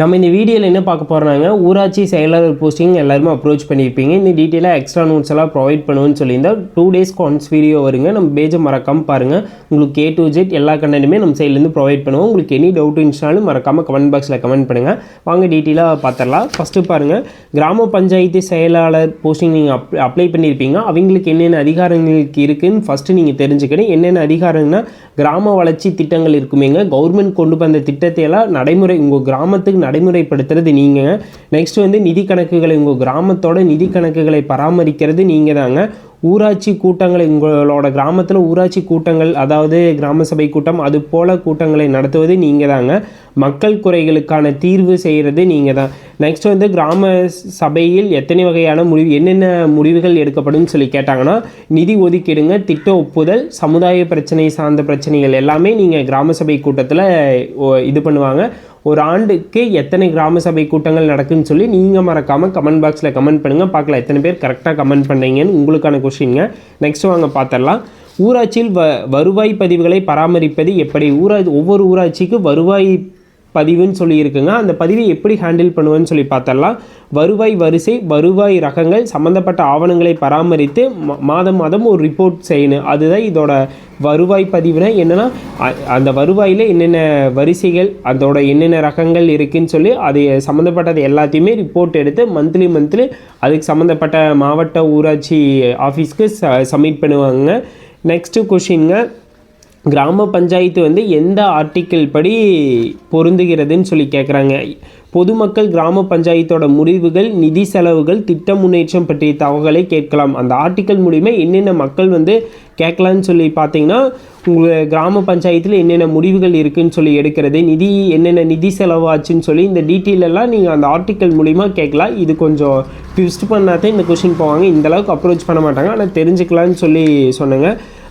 நம்ம இந்த வீடியோவில் என்ன பார்க்க போகிறோம்னாங்க ஊராட்சி செயலாளர் போஸ்டிங் எல்லாருமே அப்ரோச் பண்ணியிருப்பீங்க. இந்த டீட்டெயிலாக எக்ஸ்ட்ரா நோட்ஸ் எல்லாம் ப்ரொவைட் பண்ணுவேன்னு சொல்லியிருந்தால் டூ டேஸ் ஒன்ஸ் வீடியோ வருங்க. நம்ம பேஜை மறக்காமல் பாருங்கள் உங்களுக்கு ஏ டு ஜெட் எல்லா கண்டென்ட்டுமே நம்ம சைட்லேருந்து ப்ரொவைட் பண்ணுவோம். உங்களுக்கு எனி டவுட் இருந்துச்சுனாலும் மறக்காமல் கமெண்ட் பாக்ஸில் கமெண்ட் பண்ணுங்கள் வாங்க டீட்டெயிலாக பார்த்துடலாம் ஃபஸ்ட்டு பாருங்கள் கிராம பஞ்சாயத்து செயலாளர் போஸ்டிங் நீங்கள் அப் அப்ளை பண்ணியிருப்பீங்க. அவங்களுக்கு என்னென்ன அதிகாரங்களுக்கு இருக்குதுன்னு ஃபஸ்ட்டு நீங்கள் தெரிஞ்சுக்கணும். என்னென்ன அதிகாரம்னா கிராம வளர்ச்சி திட்டங்கள் இருக்குமேங்க. கவர்மெண்ட் கொண்டு வந்த திட்டத்தையெல்லாம் நடைமுறை உங்கள் கிராமத்துக்கு நடைமுறைப்படுத்துறது நீங்கள் நெக்ஸ்ட் வந்து நிதி கணக்குகளை உங்கள் கிராமத்தோட நிதி கணக்குகளை பராமரிக்கிறது நீங்கள் தாங்க. ஊராட்சி கூட்டங்களை உங்களோட கிராமத்தில் ஊராட்சி கூட்டங்கள் அதாவது கிராம சபை கூட்டம் அது போல் கூட்டங்களை நடத்துவது நீங்கள் தாங்க. மக்கள் குறைகளுக்கான தீர்வு செய்கிறது நீங்கள் தான். நெக்ஸ்ட் வந்து கிராம சபையில் எத்தனை வகையான முடிவு என்னென்ன முடிவுகள் எடுக்கப்படும் சொல்லி கேட்டாங்கன்னா நிதி ஒதுக்கீடுங்க திட்ட ஒப்புதல் சமுதாய பிரச்சனை சார்ந்த பிரச்சனைகள் எல்லாமே நீங்கள் கிராம சபை கூட்டத்தில் இது பண்ணுவாங்க. ஒரு ஆண்டுக்கு எத்தனை கிராம சபை கூட்டங்கள் நடக்குன்னு சொல்லி நீங்கள் மறக்காமல் கமெண்ட் பாக்ஸில் கமெண்ட் பண்ணுங்கள் பார்க்கலாம் எத்தனை பேர் கரெக்டாக கமெண்ட் பண்ணீங்கன்னு உங்களுக்கான கொஷின்ங்க நெக்ஸ்ட் வாங்க பார்த்துடலாம். ஊராட்சியில் வ வருவாய் பதிவுகளை பராமரிப்பது எப்படி? ஊரா ஒவ்வொரு ஊராட்சிக்கு வருவாய் பதிவுன்னு சொல்லி இருக்குங்க அந்த பதிவை எப்படி ஹேண்டில் பண்ணுவேன்னு சொல்லி பார்த்தரலாம் வருவாய் வரிசை வருவாய் ரகங்கள் சம்மந்தப்பட்ட ஆவணங்களை பராமரித்து மாதம் மாதம் ஒரு ரிப்போர்ட் செய்யணும். அதுதான் இதோட வருவாய் பதிவுனா என்னென்னா அந்த வருவாயில் என்னென்ன வரிசைகள் அதோட என்னென்ன ரகங்கள் இருக்குதுன்னு சொல்லி அது சம்மந்தப்பட்டது எல்லாத்தையுமே ரிப்போர்ட் எடுத்து மந்த்லி மந்த்லி அதுக்கு சம்மந்தப்பட்ட மாவட்ட ஊராட்சி ஆஃபீஸ்க்கு ச சப்மிட் பண்ணுவாங்க. நெக்ஸ்ட்டு கொஷின்ங்க கிராம பஞ்சாயத்து வந்து எந்த ஆர்டிக்கிள் படி பொருந்துகிறதுன்னு சொல்லி கேட்குறாங்க பொதுமக்கள் கிராம பஞ்சாயத்தோட முடிவுகள் நிதி செலவுகள் திட்ட முன்னேற்றம் பற்றிய தகவலை கேட்கலாம். அந்த ஆர்டிக்கல் மூலிமா என்னென்ன மக்கள் வந்து கேட்கலான்னு சொல்லி பார்த்தீங்கன்னா உங்கள் கிராம பஞ்சாயத்தில் என்னென்ன முடிவுகள் இருக்குதுன்னு சொல்லி எடுக்கிறது நிதி என்னென்ன நிதி செலவாச்சுன்னு சொல்லி இந்த டீட்டெயிலெல்லாம் நீங்கள் அந்த ஆர்டிக்கல் மூலிமா கேட்கலாம். இது கொஞ்சம் ட்விஸ்ட் பண்ணாதான் இந்த கொஷின் போவாங்க. இந்த அளவுக்கு அப்ரோச் பண்ண மாட்டாங்க. ஆனால் தெரிஞ்சுக்கலான்னு சொல்லி சொன்னாங்க.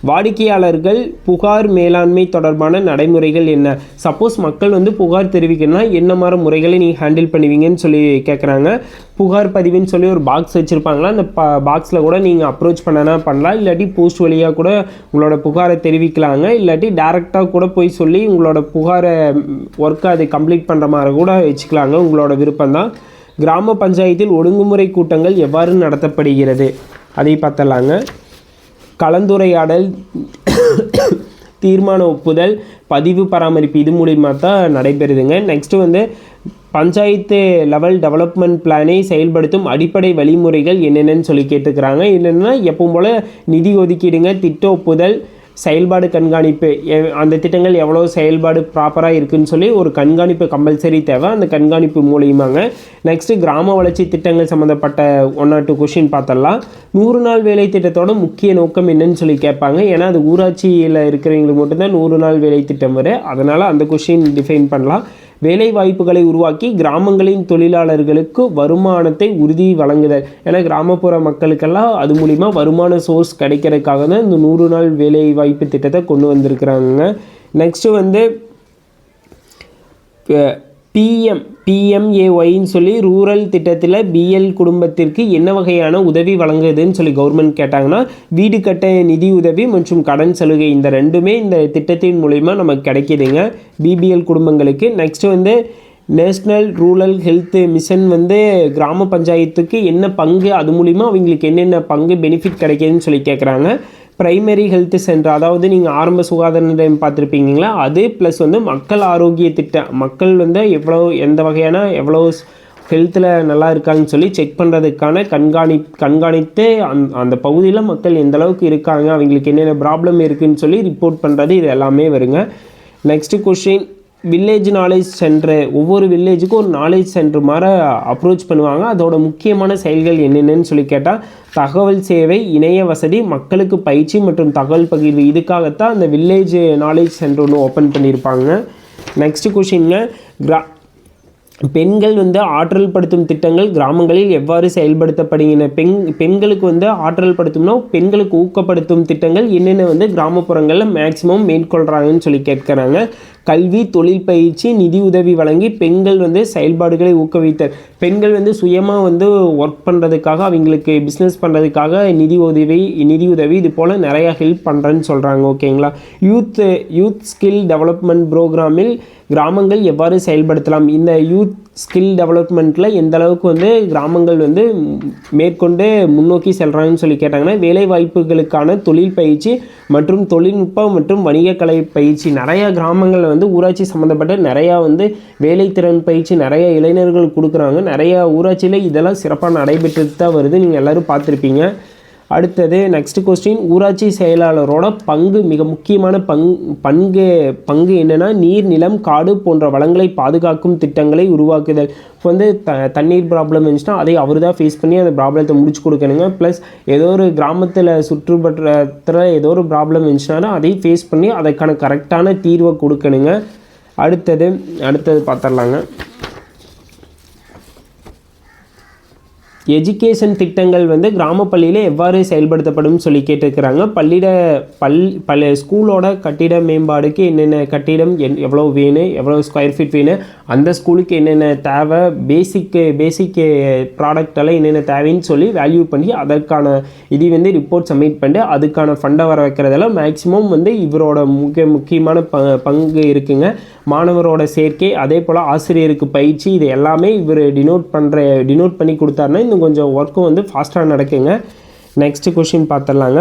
வாடிக்கையாளர்கள் புகார் மேலாண்மை தொடர்பான நடைமுறைகள் என்ன? சப்போஸ் மக்கள் வந்து புகார் தெரிவிக்கணும்னா என்ன மாதிரி முறைகளை நீங்கள் ஹேண்டில் பண்ணுவீங்கன்னு சொல்லி கேட்குறாங்க புகார் பதிவுன்னு சொல்லி ஒரு பாக்ஸ் வச்சுருப்பாங்களா? அந்த ப பாக்ஸில் கூட நீங்கள் அப்ரோச் பண்ணனா பண்ணலாம். இல்லாட்டி போஸ்ட் வழியாக கூட உங்களோட புகாரை தெரிவிக்கலாங்க. இல்லாட்டி டேரெக்டாக கூட போய் சொல்லி உங்களோட புகாரை ஒர்க்கை அதை கம்ப்ளீட் பண்ணுற மாதிரி கூட வச்சுக்கலாங்க. உங்களோட விருப்பம் தான் கிராம பஞ்சாயத்தில் ஒழுங்குமுறை கூட்டங்கள் எவ்வாறு நடத்தப்படுகிறது? அதை பார்த்தலாங்க கலந்துரையாடல் தீர்மான ஒப்புதல் பதிவு பராமரிப்பு இது மூலிமா தான் நடைபெறுதுங்க. நெக்ஸ்ட்டு வந்து பஞ்சாயத்து லெவல் டெவலப்மெண்ட் பிளானை செயல்படுத்தும் அடிப்படை வழிமுறைகள் என்னென்னு சொல்லி கேட்டுக்கிறாங்க. என்னென்னா எப்பவும் போல் நிதி ஒதுக்கீடுங்க திட்ட ஒப்புதல் செயல்பாடு கண்காணிப்பு எ- அந்த திட்டங்கள் எவ்வளோ செயல்பாடு ப்ராப்பராக இருக்குன்னு சொல்லி ஒரு கண்காணிப்பு கம்பல்சரி தேவை. அந்த கண்காணிப்பு மூலியமாங்க. நெக்ஸ்ட்டு கிராம வளர்ச்சி திட்டங்கள் சம்மந்தப்பட்ட ஒன் ஆர் டூ கொஷின் பார்த்தலாம் நூறு நாள் வேலை திட்டத்தோட முக்கிய நோக்கம் என்னன்னு சொல்லி கேட்பாங்க. ஏன்னா அது ஊராட்சியில் இருக்கிறவங்களுக்கு மட்டும்தான் நூறு நாள் வேலை திட்டம் வரும். அதனால் அந்த கொஷின் டிஃபைன் பண்ணலாம். வேலை வாய்ப்புகளை உருவாக்கி கிராமங்களின் தொழிலாளர்களுக்கு வருமானத்தை உறுதி வழங்குதல். ஏன்னா கிராமப்புற மக்களுக்கெல்லாம் அது மூலிமா வருமான சோர்ஸ் கிடைக்கிறதுக்காக தான் இந்த நூறு நாள் வேலை வாய்ப்பு திட்டத்தை கொண்டு வந்திருக்கிறாங்க. நெக்ஸ்ட்டு வந்து பிஎம் பிஎம்ஏஒய்ன்னு சொல்லி ரூரல் திட்டத்தில் பிஎல் குடும்பத்திற்கு என்ன வகையான உதவி வழங்குதுன்னு சொல்லி கவர்மெண்ட் கேட்டாங்கன்னா வீடு கட்ட நிதி உதவி மற்றும் கடன் சலுகை இந்த ரெண்டுமே இந்த திட்டத்தின் மூலிமா நமக்கு கிடைக்கிதுங்க. பிபிஎல் குடும்பங்களுக்கு. நெக்ஸ்ட் வந்து நேஷ்னல் ரூரல் ஹெல்த் மிஷன் வந்து கிராம பஞ்சாயத்துக்கு என்ன பங்கு அது மூலிமா அவங்களுக்கு என்னென்ன பங்கு பெனிஃபிட் கிடைக்குதுன்னு சொல்லி கேட்குறாங்க ப்ரைமரி ஹெல்த் சென்டர் அதாவது நீங்கள் ஆரம்ப சுகாதார நிலையம் பார்த்துருப்பீங்களா அது ப்ளஸ் வந்து மக்கள் ஆரோக்கிய திட்டம் மக்கள் வந்து எவ்வளோ எந்த வகையான எவ்வளோ ஹெல்த்தில் நல்லா இருக்காங்கன்னு சொல்லி செக் பண்ணுறதுக்கான கண்காணி கண்காணித்து அந் அந்த பகுதியில் மக்கள் எந்த அளவுக்கு இருக்காங்க அவங்களுக்கு என்னென்ன ப்ராப்ளம் இருக்குதுன்னு சொல்லி ரிப்போர்ட் பண்ணுறது இது எல்லாமே வருங்க. Next question village knowledge centre ஒவ்வொரு வில்லேஜுக்கும் ஒரு நாலேஜ் சென்டர் மாதிரி அப்ரோச் பண்ணுவாங்க. அதோட முக்கியமான செயல்கள் என்னென்னு சொல்லி கேட்டால் தகவல் சேவை இணைய வசதி மக்களுக்கு பயிற்சி மற்றும் தகவல் பகிர்வு. இதுக்காகத்தான் அந்த வில்லேஜ் நாலேஜ் சென்டர் ஒன்று ஓப்பன் பண்ணியிருப்பாங்க நெக்ஸ்ட் கொஷின்ங்க கிரா பெண்கள் வந்து ஆற்றல் படுத்தும் திட்டங்கள் கிராமங்களில் எவ்வாறு செயல்படுத்தப்படுகின்றன பெண் பெண்களுக்கு வந்து ஆற்றல் படுத்தும்னா பெண்களுக்கு ஊக்கப்படுத்தும் திட்டங்கள் என்னென்ன வந்து கிராமப்புறங்களில் மேக்சிமம் மேற்கொள்கிறாங்கன்னு சொல்லி கேட்குறாங்க. கல்வி தொழில் பயிற்சி நிதி உதவி வழங்கி பெண்கள் வந்து செயல்பாடுகளை ஊக்குவித்தல். பெண்கள் வந்து சுயமாக வந்து ஒர்க் பண்ணுறதுக்காக அவங்களுக்கு பிஸ்னஸ் பண்ணுறதுக்காக நிதி உதவி நிதி உதவி இது போல் நிறையா ஹெல்ப் பண்ணுறேன்னு சொல்கிறாங்க ஓகேங்களா யூத் யூத் ஸ்கில் டெவலப்மெண்ட் ப்ரோக்ராமில் கிராமங்கள் எவ்வாறு செயல்படுத்தலாம்? இந்த யூத் ஸ்கில் டெவலப்மெண்ட்டில் எந்த அளவுக்கு வந்து கிராமங்கள் வந்து மேற்கொண்டு முன்னோக்கி செல்கிறாங்கன்னு சொல்லி கேட்டாங்கன்னா வேலை வாய்ப்புகளுக்கான தொழில் பயிற்சி மற்றும் தொழில்நுட்பம் மற்றும் வணிகக்கலை பயிற்சி. நிறையா கிராமங்களில் வந்து ஊராட்சி சம்மந்தப்பட்ட நிறையா வந்து வேலைத்திறன் பயிற்சி நிறையா இளைஞர்கள் கொடுக்குறாங்க. நிறையா ஊராட்சியில் இதெல்லாம் சிறப்பாக நடைபெற்று தான் வருது. நீங்கள் எல்லோரும் பார்த்துருப்பீங்க. அடுத்தது நெக்ஸ்ட் கொஸ்டின் ஊராட்சி செயலாளரோட பங்கு மிக முக்கியமான பங் பங்கு பங்கு என்னென்னா நீர் நிலம் காடு போன்ற வளங்களை பாதுகாக்கும் திட்டங்களை உருவாக்குதல். இப்போ வந்து த தண்ணீர் ப்ராப்ளம் இருந்துச்சுன்னா அதை அவர் தான் ஃபேஸ் பண்ணி அந்த ப்ராப்ளத்தை முடிச்சு கொடுக்கணுங்க. ப்ளஸ் ஏதோ ஒரு கிராமத்தில் சுற்றுப்பற்றத்தில் ஏதோ ஒரு ப்ராப்ளம் இருந்துச்சுன்னா அதை ஃபேஸ் பண்ணி அதற்கான கரெக்டான தீர்வை கொடுக்கணுங்க. அடுத்தது அடுத்தது பார்த்துடலாங்க. எஜுகேஷன் திட்டங்கள் வந்து கிராம பள்ளியில் எவ்வாறு செயல்படுத்தப்படும் சொல்லி கேட்டிருக்கிறாங்க. பள்ளியிட பல் பல ஸ்கூலோட கட்டிட மேம்பாடுக்கு என்னென்ன கட்டிடம் என் எவ்வளோ வேணும் எவ்வளோ ஸ்கொயர் ஃபீட் வேணும் அந்த ஸ்கூலுக்கு என்னென்ன தேவை பேசிக்கு பேசிக் ப்ராடக்ட்டெல்லாம் என்னென்ன தேவைன்னு சொல்லி வேல்யூ பண்ணி அதற்கான இது வந்து ரிப்போர்ட் சப்மிட் பண்ணிட்டு அதுக்கான ஃபண்டை வர வைக்கிறதெல்லாம் மேக்ஸிமம் வந்து இவரோட முக்கிய முக்கியமான ப பங்கு இருக்குங்க. மாணவரோட சேர்க்கை அதே போல் ஆசிரியருக்கு பயிற்சி இது எல்லாமே இவர் டினோட் பண்ணுற டினோட் பண்ணி கொடுத்தாருன்னா இன்னும் கொஞ்சம் ஒர்க்கும் வந்து ஃபாஸ்ட்டாக நடக்குங்க. நெக்ஸ்ட் கொஷின் பார்த்துடலாங்க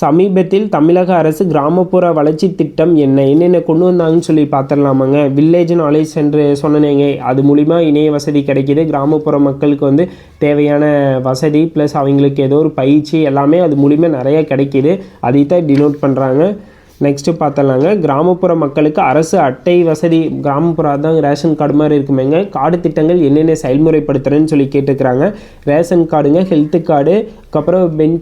சமீபத்தில் தமிழக அரசு கிராமப்புற வளர்ச்சி திட்டம் என்ன என்னென்ன கொண்டு வந்தாங்கன்னு சொல்லி பார்த்துடலாமாங்க வில்லேஜ் நாலேஜ் சென்று சொன்னேங்க அது மூலிமா இணைய வசதி கிடைக்கிது. கிராமப்புற மக்களுக்கு வந்து தேவையான வசதி ப்ளஸ் அவங்களுக்கு ஏதோ ஒரு பயிற்சி எல்லாமே அது மூலிமா நிறைய கிடைக்கிது. அதை தான் டினோட் பண்ணுறாங்க நெக்ஸ்ட்டு பார்த்தலாங்க. கிராமப்புற மக்களுக்கு அரசு அட்டை வசதி கிராமப்புற தான் ரேஷன் கார்டு மாதிரி இருக்குமேங்க. கார்டு திட்டங்கள் என்னென்ன செயல்முறைப்படுத்துகிறேன்னு சொல்லி கேட்டுக்கிறாங்க. ரேஷன் கார்டுங்க ஹெல்த்து கார்டு அதுக்கப்புறம் பென்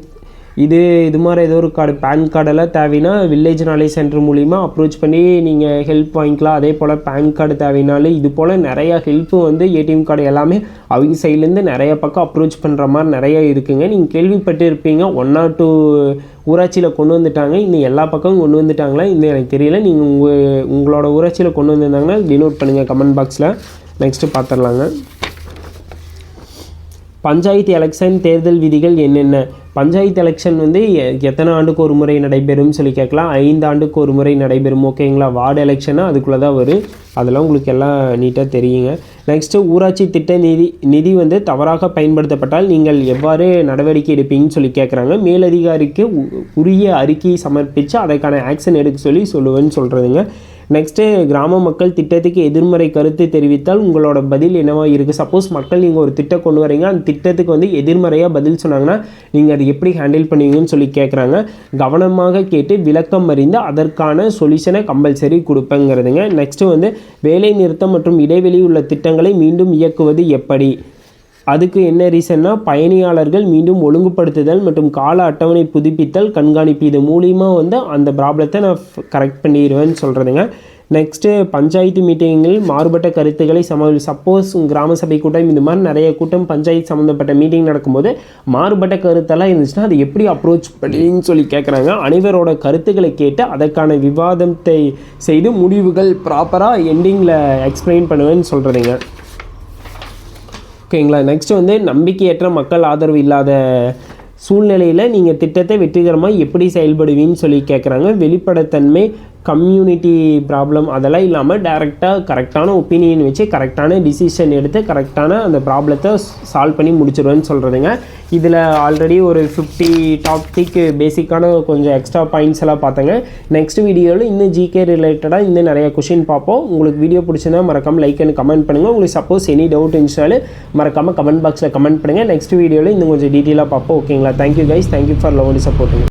இது இது மாதிரி ஏதோ ஒரு கார்டு பேன் கார்டெல்லாம் தேவைன்னா வில்லேஜ் நாலேஜ் சென்டர் மூலிமா அப்ரோச் பண்ணி நீங்கள் ஹெல்ப் வாங்கிக்கலாம். அதே போல் பேன் கார்டு தேவைனாலும் இது போல் நிறையா ஹெல்ப்பு வந்து ஏடிஎம் கார்டு எல்லாமே அவங்க சைட்லேருந்து நிறைய பக்கம் அப்ரோச் பண்ணுற மாதிரி நிறைய இருக்குங்க. நீங்கள் கேள்விப்பட்டு இருப்பீங்க. ஒன் ஆர் டூ ஊராட்சியில் கொண்டு வந்துட்டாங்க. இன்னும் எல்லா பக்கமும் கொண்டு வந்துட்டாங்களா? இன்னும் எனக்கு தெரியல. நீங்கள் உங்கள் உங்களோட ஊராட்சியில் கொண்டு வந்திருந்தாங்கன்னா டினோட் பண்ணுங்கள் கமெண்ட் பாக்ஸில் நெக்ஸ்ட்டு பார்த்துடலாங்க பஞ்சாயத்து எலெக்ஷன் தேர்தல் விதிகள் என்னென்ன? பஞ்சாயத்து எலெக்ஷன் வந்து எத்தனை ஆண்டுக்கு ஒரு முறை நடைபெறும்னு சொல்லி கேட்கலாம். ஐந்து ஆண்டுக்கு ஒரு முறை நடைபெறும். ஓகேங்களா வார்டு எலெக்ஷனாக அதுக்குள்ளே தான் வரும். அதெல்லாம் உங்களுக்கு எல்லாம் நீட்டாக தெரியுங்க. நெக்ஸ்ட்டு ஊராட்சி திட்ட நிதி நிதி வந்து தவறாக பயன்படுத்தப்பட்டால் நீங்கள் எவ்வாறு நடவடிக்கை எடுப்பீங்கன்னு சொல்லி கேட்குறாங்க. மேலதிகாரிக்கு உரிய அறிக்கையை சமர்ப்பித்து அதற்கான ஆக்ஷன் எடுக்க சொல்லி சொல்லுவேன்னு சொல்கிறதுங்க நெக்ஸ்ட்டு கிராம மக்கள் திட்டத்துக்கு எதிர்மறை கருத்து தெரிவித்தால் உங்களோட பதில் என்னவாக இருக்குது சப்போஸ் மக்கள் நீங்கள் ஒரு திட்டம் கொண்டு வரீங்க. அந்த திட்டத்துக்கு வந்து எதிர்மறையாக பதில் சொன்னாங்கன்னா நீங்கள் அதை எப்படி ஹேண்டில் பண்ணுவீங்கன்னு சொல்லி கேட்குறாங்க கவனமாக கேட்டு விளக்கம் அறிந்து அதற்கான சொல்யூஷனை கம்பல்சரி கொடுப்பேங்கிறதுங்க. நெக்ஸ்ட்டு வந்து வேலை நிறுத்தம் மற்றும் இடைவெளி உள்ள திட்டங்களை மீண்டும் இயக்குவது எப்படி? அதுக்கு என்ன ரீசன்னா பயணியாளர்கள் மீண்டும் ஒழுங்குபடுத்துதல் மற்றும் கால அட்டவணை புதுப்பித்தல் கண்காணிப்பு. இது மூலியமாக வந்து அந்த ப்ராப்ளத்தை நான் கரெக்ட் பண்ணிடுவேன்னு சொல்கிறதுங்க நெக்ஸ்ட்டு பஞ்சாயத்து மீட்டிங்கில் மாறுபட்ட கருத்துக்களை சம சப்போஸ் கிராம சபை கூட்டம் இந்த மாதிரி நிறைய கூட்டம் பஞ்சாயத்து சம்மந்தப்பட்ட மீட்டிங் நடக்கும்போது மாறுபட்ட கருத்தெல்லாம் இருந்துச்சுன்னா அதை எப்படி அப்ரோச் பண்ணின்னு சொல்லி கேட்குறாங்க அனைவரோட கருத்துக்களை கேட்டு அதற்கான விவாதத்தை செய்து முடிவுகள் ப்ராப்பராக எண்டிங்கில் எக்ஸ்பிளைன் பண்ணுவேன்னு சொல்கிறதுங்க ஓகேங்களா? நெக்ஸ்ட் வந்து நம்பிக்கையற்ற மக்கள் ஆதரவு இல்லாத சூழ்நிலையில் நீங்கள் திட்டத்தை வெற்றிகரமாக எப்படி செயல்படுவீன்னு சொல்லி கேட்குறாங்க வெளிப்படைத்தன்மை கம்யூனிட்டி ப்ராப்ளம் அதெல்லாம் இல்லாமல் டேரெக்டாக கரெக்டான ஒப்பீனியன் வச்சு கரெக்டான டிசிஷன் எடுத்து கரெக்டான அந்த ப்ராப்ளத்தை சால்வ் பண்ணி முடிச்சிடுவேன்னு சொல்கிறதுங்க இதில் ஆல்ரெடி ஒரு ஃபிஃப்டி டாப்டிக்கு பேசிக்கான கொஞ்சம் எக்ஸ்ட்ரா பாயிண்ட்ஸ் எல்லாம் பார்த்தேங்க. நெக்ஸ்ட் வீடியோவில் இன்னும் ஜிகே ரிலேட்டடாக இன்னும் நிறைய கொஷின் பார்ப்போம். உங்களுக்கு வீடியோ பிடிச்சிருந்தா மறக்காமல் லைக் அண்ட் கமெண்ட் பண்ணுங்கள் உங்களுக்கு சப்போஸ் எனி டவுட் இருந்துச்சாலும் மறக்காமல் கமெண்ட் பாக்ஸில் கமெண்ட் பண்ணுங்கள் நெக்ஸ்ட் வீடியோவில் இன்னும் கொஞ்சம் டீட்டெயிலாக பார்ப்போம். ஓகேங்களா thank you guys thank you for love supporting